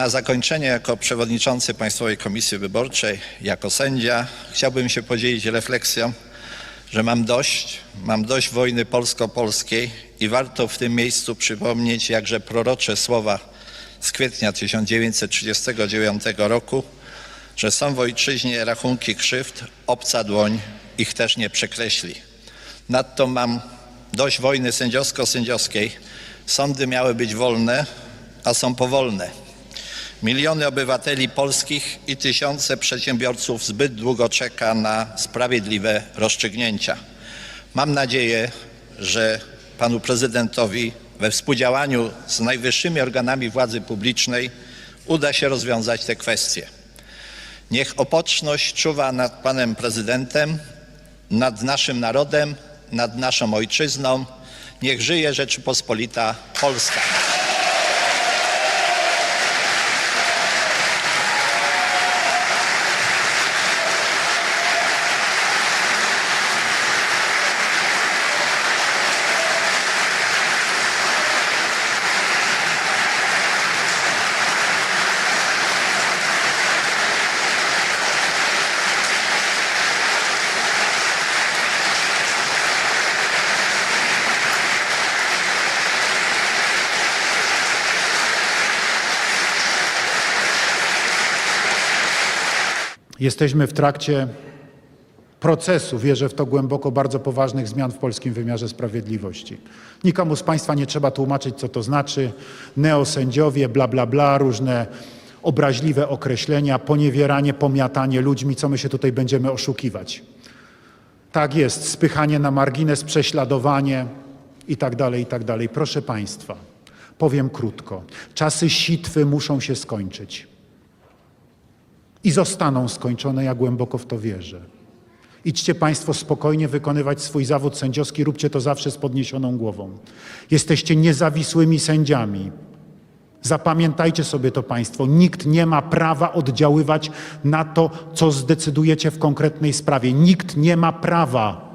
Na zakończenie, jako przewodniczący Państwowej Komisji Wyborczej, jako sędzia, chciałbym się podzielić refleksją, że mam dość, mam dość wojny polsko-polskiej i warto w tym miejscu przypomnieć jakże prorocze słowa z kwietnia 1939 roku, że są w ojczyźnie rachunki krzywd, obca dłoń ich też nie przekreśli. Nadto mam dość wojny sędziowsko-sędziowskiej. Sądy miały być wolne, a są powolne. Miliony obywateli polskich i tysiące przedsiębiorców zbyt długo czeka na sprawiedliwe rozstrzygnięcia. Mam nadzieję, że panu prezydentowi we współdziałaniu z najwyższymi organami władzy publicznej uda się rozwiązać te kwestie. Niech opoczność czuwa nad panem prezydentem, nad naszym narodem, nad naszą ojczyzną. Niech żyje Rzeczypospolita Polska. Jesteśmy w trakcie procesu, wierzę w to głęboko, bardzo poważnych zmian w polskim wymiarze sprawiedliwości. Nikomu z Państwa nie trzeba tłumaczyć, co to znaczy. Neosędziowie, bla, bla, bla, różne obraźliwe określenia, poniewieranie, pomiatanie ludźmi, co my się tutaj będziemy oszukiwać. Tak jest, spychanie na margines, prześladowanie i tak dalej, i tak. Proszę Państwa, powiem krótko. Czasy sitwy muszą się skończyć i zostaną skończone, ja głęboko w to wierzę. Idźcie Państwo spokojnie wykonywać swój zawód sędziowski, róbcie to zawsze z podniesioną głową. Jesteście niezawisłymi sędziami. Zapamiętajcie sobie to Państwo. Nikt nie ma prawa oddziaływać na to, co zdecydujecie w konkretnej sprawie. Nikt nie ma prawa.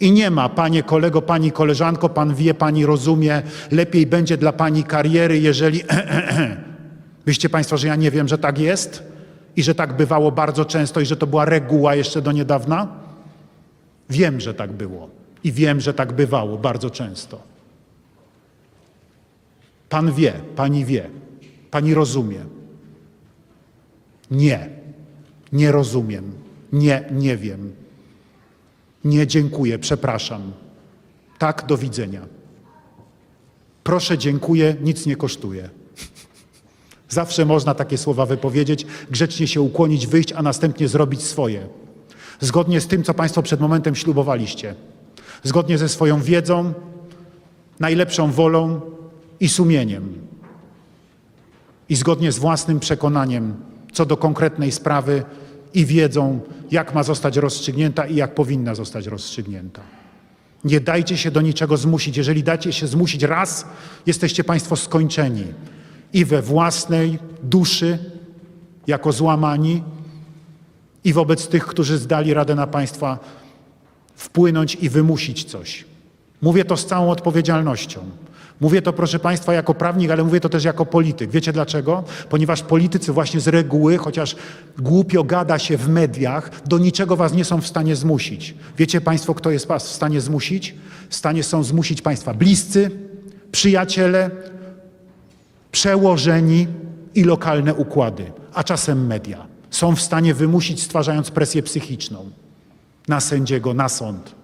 I nie ma, panie kolego, pani koleżanko, pan wie, pani rozumie, lepiej będzie dla pani kariery, jeżeli. Myślicie Państwo, że ja nie wiem, że tak jest? I że tak bywało bardzo często i że to była reguła jeszcze do niedawna? Wiem, że tak było. I wiem, że tak bywało bardzo często. Pan wie, pani wie, pani rozumie. Nie, nie rozumiem. Nie, nie wiem. Nie dziękuję, przepraszam. Tak, do widzenia. Proszę, dziękuję, nic nie kosztuje. Zawsze można takie słowa wypowiedzieć, grzecznie się ukłonić, wyjść, a następnie zrobić swoje. Zgodnie z tym, co Państwo przed momentem ślubowaliście. Zgodnie ze swoją wiedzą, najlepszą wolą i sumieniem. I zgodnie z własnym przekonaniem co do konkretnej sprawy i wiedzą, jak ma zostać rozstrzygnięta i jak powinna zostać rozstrzygnięta. Nie dajcie się do niczego zmusić. Jeżeli dacie się zmusić raz, jesteście Państwo skończeni i we własnej duszy, jako złamani, i wobec tych, którzy zdali radę na Państwa wpłynąć i wymusić coś. Mówię to z całą odpowiedzialnością. Mówię to, proszę Państwa, jako prawnik, ale mówię to też jako polityk. Wiecie dlaczego? Ponieważ politycy właśnie z reguły, chociaż głupio gada się w mediach, do niczego Was nie są w stanie zmusić. Wiecie Państwo, kto jest Was w stanie zmusić? W stanie są zmusić Państwa bliscy, przyjaciele, przełożeni i lokalne układy, a czasem media. Są w stanie wymusić, stwarzając presję psychiczną na sędziego, na sąd.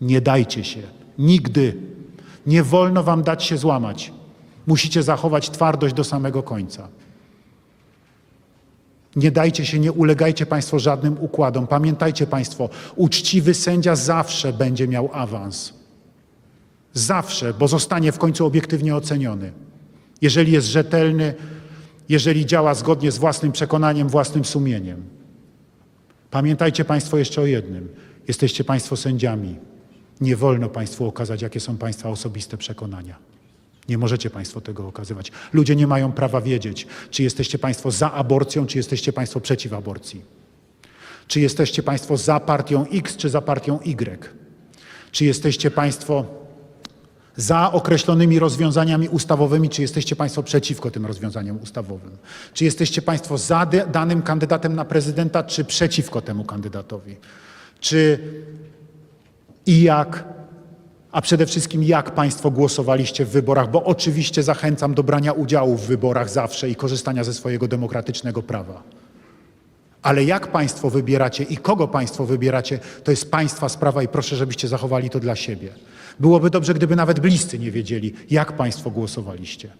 Nie dajcie się. Nigdy. Nie wolno wam dać się złamać. Musicie zachować twardość do samego końca. Nie dajcie się, nie ulegajcie Państwo żadnym układom. Pamiętajcie Państwo, uczciwy sędzia zawsze będzie miał awans. Zawsze, bo zostanie w końcu obiektywnie oceniony. Jeżeli jest rzetelny, jeżeli działa zgodnie z własnym przekonaniem, własnym sumieniem. Pamiętajcie Państwo jeszcze o jednym. Jesteście Państwo sędziami. Nie wolno Państwu okazać, jakie są Państwa osobiste przekonania. Nie możecie Państwo tego okazywać. Ludzie nie mają prawa wiedzieć, czy jesteście Państwo za aborcją, czy jesteście Państwo przeciw aborcji. Czy jesteście Państwo za partią X, czy za partią Y. Czy jesteście Państwo za określonymi rozwiązaniami ustawowymi, czy jesteście Państwo przeciwko tym rozwiązaniom ustawowym? Czy jesteście Państwo za danym kandydatem na prezydenta, czy przeciwko temu kandydatowi? Czy i jak, a przede wszystkim jak Państwo głosowaliście w wyborach, bo oczywiście zachęcam do brania udziału w wyborach zawsze i korzystania ze swojego demokratycznego prawa. Ale jak Państwo wybieracie i kogo Państwo wybieracie, to jest Państwa sprawa i proszę, żebyście zachowali to dla siebie. Byłoby dobrze, gdyby nawet bliscy nie wiedzieli, jak Państwo głosowaliście.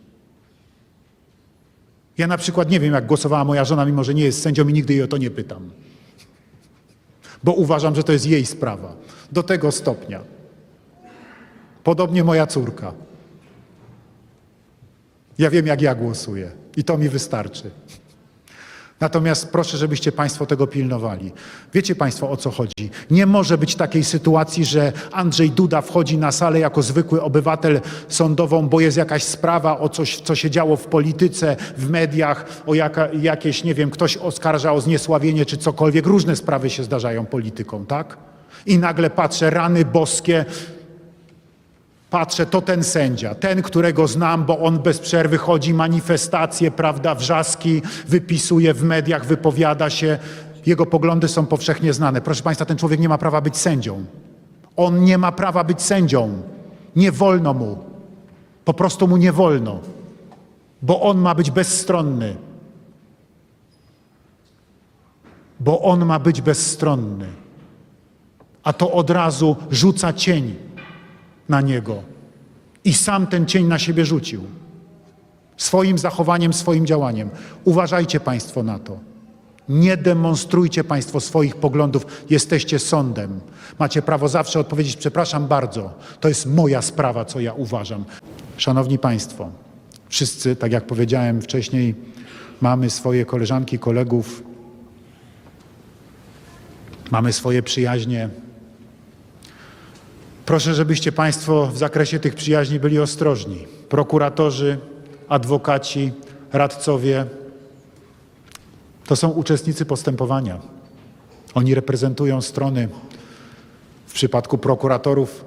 Ja na przykład nie wiem, jak głosowała moja żona, mimo że nie jest sędzią i nigdy jej o to nie pytam. Bo uważam, że to jest jej sprawa. Do tego stopnia. Podobnie moja córka. Ja wiem, jak ja głosuję i to mi wystarczy. Natomiast proszę, żebyście Państwo tego pilnowali. Wiecie Państwo o co chodzi? Nie może być takiej sytuacji, że Andrzej Duda wchodzi na salę jako zwykły obywatel sądową, bo jest jakaś sprawa o coś, co się działo w polityce, w mediach, o jaka, jakieś, nie wiem, ktoś oskarża o zniesławienie czy cokolwiek. Różne sprawy się zdarzają politykom, tak? I nagle patrzę, rany boskie, Patrzę, to ten sędzia, ten, którego znam, bo on bez przerwy chodzi, manifestacje, prawda, wrzaski, wypisuje w mediach, wypowiada się. Jego poglądy są powszechnie znane. Proszę Państwa, ten człowiek nie ma prawa być sędzią. On nie ma prawa być sędzią. Nie wolno mu. Po prostu mu nie wolno. Bo on ma być bezstronny. Bo on ma być bezstronny. A to od razu rzuca cień na niego. I sam ten cień na siebie rzucił. Swoim zachowaniem, swoim działaniem. Uważajcie Państwo na to. Nie demonstrujcie Państwo swoich poglądów. Jesteście sądem. Macie prawo zawsze odpowiedzieć: Przepraszam bardzo, to jest moja sprawa, co ja uważam. Szanowni Państwo, wszyscy, tak jak powiedziałem wcześniej, mamy swoje koleżanki, kolegów, mamy swoje przyjaźnie, Proszę, żebyście Państwo w zakresie tych przyjaźni byli ostrożni. Prokuratorzy, adwokaci, radcowie to są uczestnicy postępowania. Oni reprezentują strony. W przypadku prokuratorów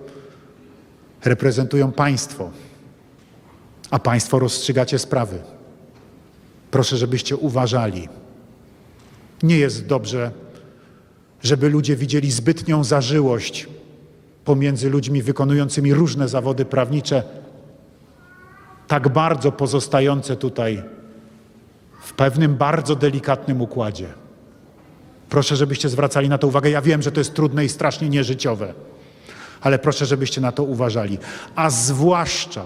reprezentują państwo, a państwo rozstrzygacie sprawy. Proszę, żebyście uważali. Nie jest dobrze, żeby ludzie widzieli zbytnią zażyłość pomiędzy ludźmi wykonującymi różne zawody prawnicze, tak bardzo pozostające tutaj w pewnym bardzo delikatnym układzie. Proszę, żebyście zwracali na to uwagę. Ja wiem, że to jest trudne i strasznie nieżyciowe, ale proszę, żebyście na to uważali. A zwłaszcza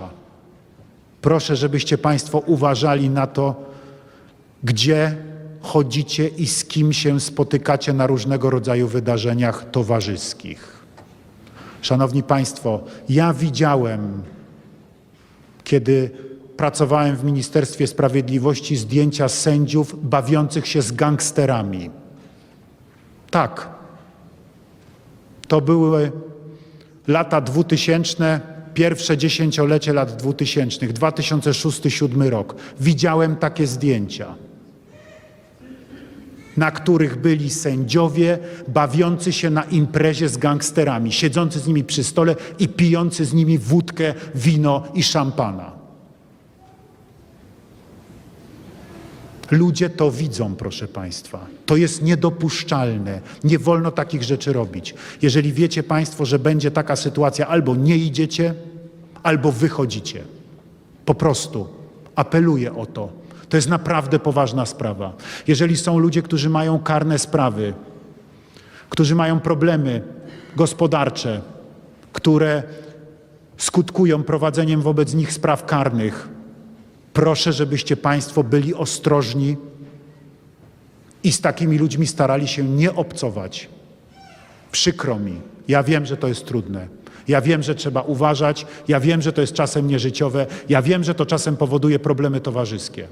proszę, żebyście Państwo uważali na to, gdzie chodzicie i z kim się spotykacie na różnego rodzaju wydarzeniach towarzyskich. Szanowni Państwo, ja widziałem, kiedy pracowałem w Ministerstwie Sprawiedliwości, zdjęcia sędziów bawiących się z gangsterami. Tak. To były lata 2000, pierwsze dziesięciolecie lat 2000, 2006-2007 rok. Widziałem takie zdjęcia na których byli sędziowie bawiący się na imprezie z gangsterami, siedzący z nimi przy stole i pijący z nimi wódkę, wino i szampana. Ludzie to widzą, proszę Państwa. To jest niedopuszczalne. Nie wolno takich rzeczy robić. Jeżeli wiecie Państwo, że będzie taka sytuacja, albo nie idziecie, albo wychodzicie. Po prostu apeluję o to. To jest naprawdę poważna sprawa. Jeżeli są ludzie, którzy mają karne sprawy, którzy mają problemy gospodarcze, które skutkują prowadzeniem wobec nich spraw karnych, proszę, żebyście Państwo byli ostrożni i z takimi ludźmi starali się nie obcować. Przykro mi. Ja wiem, że to jest trudne. Ja wiem, że trzeba uważać. Ja wiem, że to jest czasem nieżyciowe. Ja wiem, że to czasem powoduje problemy towarzyskie.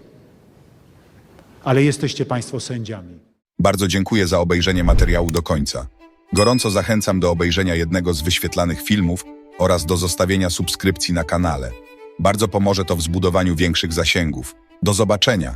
Ale jesteście Państwo sędziami. Bardzo dziękuję za obejrzenie materiału do końca. Gorąco zachęcam do obejrzenia jednego z wyświetlanych filmów oraz do zostawienia subskrypcji na kanale. Bardzo pomoże to w zbudowaniu większych zasięgów. Do zobaczenia!